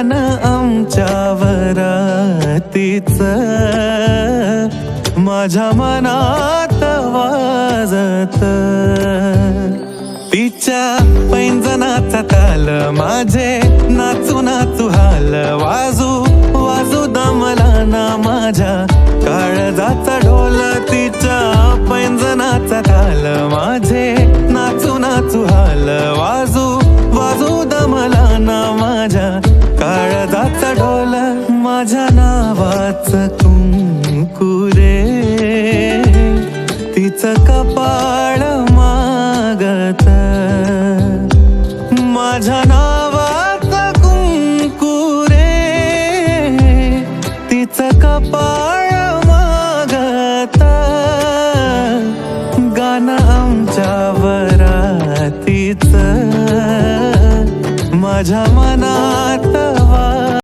आमच्या वरातीच माझ्या मनात वाजत. तिच्या पैंजनाचा ताल माझे नाचू नाचू हाल. वाजू वाजू दमला ना माझ्या माझ्या नावाच कुंकुरे तिचं कपाळ मागत. माझ्या नावात कुंकुरे तिचं कपाळ मागत. गाणं आमच्या वरातीच माझ्या मनात